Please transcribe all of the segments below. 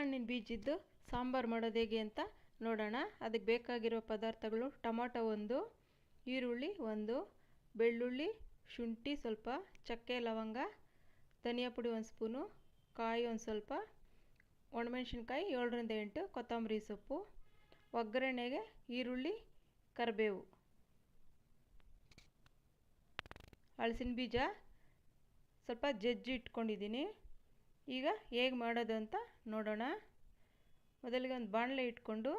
ಹಣ್ಣಿನ ಬೀಜದ್ದು ಸಾಂಬಾರು ಮಾಡೋದು ಹೇಗೆ ಅಂತ ನೋಡೋಣ. ಅದಕ್ಕೆ ಬೇಕಾಗಿರೋ ಪದಾರ್ಥಗಳು ಟೊಮೊಟೊ ಒಂದು, ಈರುಳ್ಳಿ ಒಂದು, ಬೆಳ್ಳುಳ್ಳಿ, ಶುಂಠಿ ಸ್ವಲ್ಪ, ಚಕ್ಕೆ, ಲವಂಗ, ಧನಿಯಾ ಪುಡಿ ಒಂದು ಸ್ಪೂನು, ಕಾಯಿ ಒಂದು ಸ್ವಲ್ಪ, ಒಣಮೆಣ್ಸಿನ್ಕಾಯಿ ಏಳರಿಂದ ಎಂಟು, ಕೊತ್ತಂಬರಿ ಸೊಪ್ಪು, ಒಗ್ಗರಣೆಗೆ ಈರುಳ್ಳಿ, ಕರಿಬೇವು. ಹಲಸಿನ ಬೀಜ ಸ್ವಲ್ಪ ಜಜ್ಜಿ ಇಟ್ಕೊಂಡಿದ್ದೀನಿ. ಈಗ ಹೇಗೆ ಮಾಡೋದು ಅಂತ ನೋಡೋಣ. ಮೊದಲಿಗೆ ಒಂದು ಬಾಣಲೆ ಇಟ್ಕೊಂಡು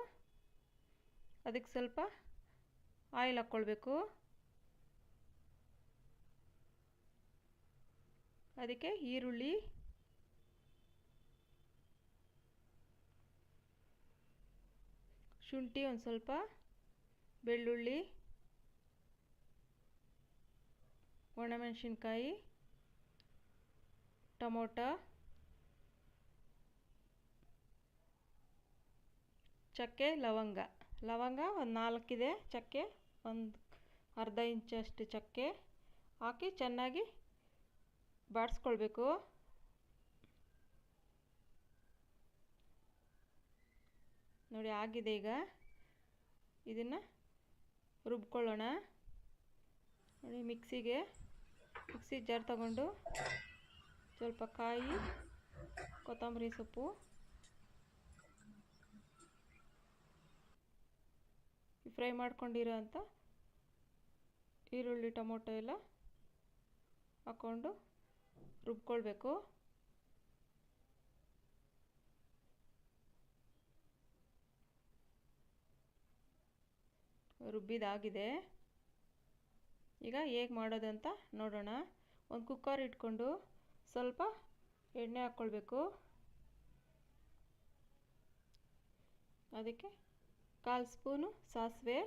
ಅದಕ್ಕೆ ಸ್ವಲ್ಪ ಆಯಿಲ್ ಹಾಕ್ಕೊಳ್ಬೇಕು. ಅದಕ್ಕೆ ಈರುಳ್ಳಿ. ಶುಂಠಿ ಒಂದು ಸ್ವಲ್ಪ, ಬೆಳ್ಳುಳ್ಳಿ, ಒಣಮೆಣಸಿನ್ಕಾಯಿ, ಟೊಮೊಟೊ. ಚಕ್ಕೆ, ಲವಂಗ. ಲವಂಗ ಒಂದು ನಾಲ್ಕಿದೆ ಚಕ್ಕೆ, ಒಂದು ಅರ್ಧ ಇಂಚಷ್ಟು ಚಕ್ಕೆ ಹಾಕಿ ಚೆನ್ನಾಗಿ ಬಾಡಿಸ್ಕೊಳ್ಬೇಕು. ನೋಡಿ ಆಗಿದೆ ಈಗ. ಇದನ್ನು ರುಬ್ಕೊಳ್ಳೋಣ. ನೋಡಿ ಮಿಕ್ಸಿಗೆ, ಮಿಕ್ಸಿ ಜಾರ್ ತಗೊಂಡು ಸ್ವಲ್ಪ ಕಾಯಿ, ಕೊತ್ತಂಬರಿ ಸೊಪ್ಪು ಫ್ರೈ ಮಾಡ್ಕೊಂಡಿರೋ ಅಂಥ ಈರುಳ್ಳಿ, ಟೊಮೊಟೊ ಎಲ್ಲ ಹಾಕ್ಕೊಂಡು ರುಬ್ಕೊಳ್ಬೇಕು. ರುಬ್ಬಿದಾಗಿದೆ. ಈಗ ಹೇಗೆ ಮಾಡೋದಂತ ನೋಡೋಣ. ಒಂದು ಕುಕ್ಕರ್ ಇಟ್ಕೊಂಡು ಸ್ವಲ್ಪ ಎಣ್ಣೆ ಹಾಕ್ಕೊಳ್ಬೇಕು. ಅದಕ್ಕೆ ಕಾಲು ಸ್ಪೂನು ಸಾಸಿವೆ.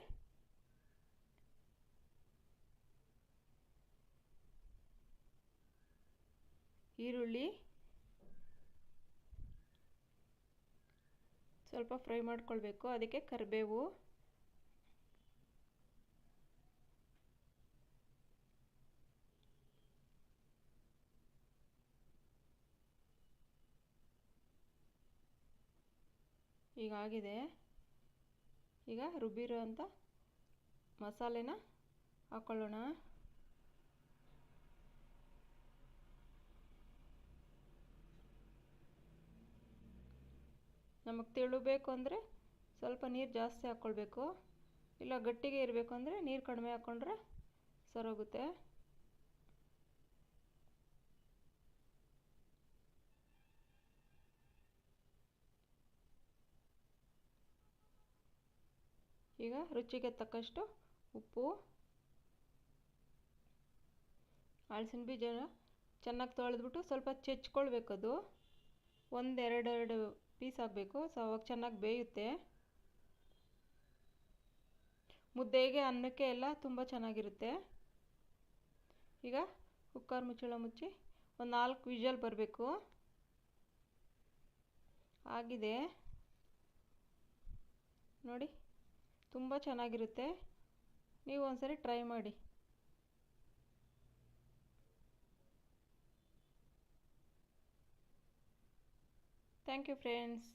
ಈರುಳ್ಳಿ. ಸ್ವಲ್ಪ ಫ್ರೈ ಮಾಡ್ಕೊಳ್ಬೇಕು. ಅದಕ್ಕೆ ಕರಿಬೇವು. ಈಗ ಆಗಿದೆ. ಈಗ ರುಬ್ಬಿರೋ ಅಂಥ ಮಸಾಲೆನ ಹಾಕ್ಕೊಳ್ಳೋಣ ನಮಗೆ ತೆಳು ಬೇಕು ಅಂದರೆ ಸ್ವಲ್ಪ ನೀರು ಜಾಸ್ತಿ ಹಾಕ್ಕೊಳ್ಬೇಕು ಇಲ್ಲ ಗಟ್ಟಿಗೆ ಇರಬೇಕು ಅಂದರೆ ನೀರು ಕಡಿಮೆ ಹಾಕ್ಕೊಂಡ್ರೆ ಸರೋಗುತ್ತೆ. ಈಗ ರುಚಿಗೆ ತಕ್ಕಷ್ಟು ಉಪ್ಪು. ಹಲಸಿನ ಬೀಜ ಚೆನ್ನಾಗಿ ತೊಳೆದ್ಬಿಟ್ಟು ಸ್ವಲ್ಪ ಚೆಚ್ಕೊಳ್ಬೇಕು ಅದು. ಒಂದೆರಡೆರಡು ಪೀಸ್ ಆಗಬೇಕು. ಸೊ, ಅವಾಗ ಚೆನ್ನಾಗಿ ಬೇಯುತ್ತೆ. ಮುದ್ದೆಗೆ ಅನ್ನಕ್ಕೆ ಎಲ್ಲ ತುಂಬ ಚೆನ್ನಾಗಿರುತ್ತೆ. ಈಗ ಕುಕ್ಕರ್ ಮುಚ್ಚಳ ಮುಚ್ಚಿ ಒಂದು ನಾಲ್ಕು ವಿಷಲ್ ಬರಬೇಕು. ಆಗಿದೆ. ನೋಡಿ. ತುಂಬ ಚೆನ್ನಾಗಿರುತ್ತೆ. ನೀವು ಒಂದ್ಸರಿ ಟ್ರೈ ಮಾಡಿ. Thank you friends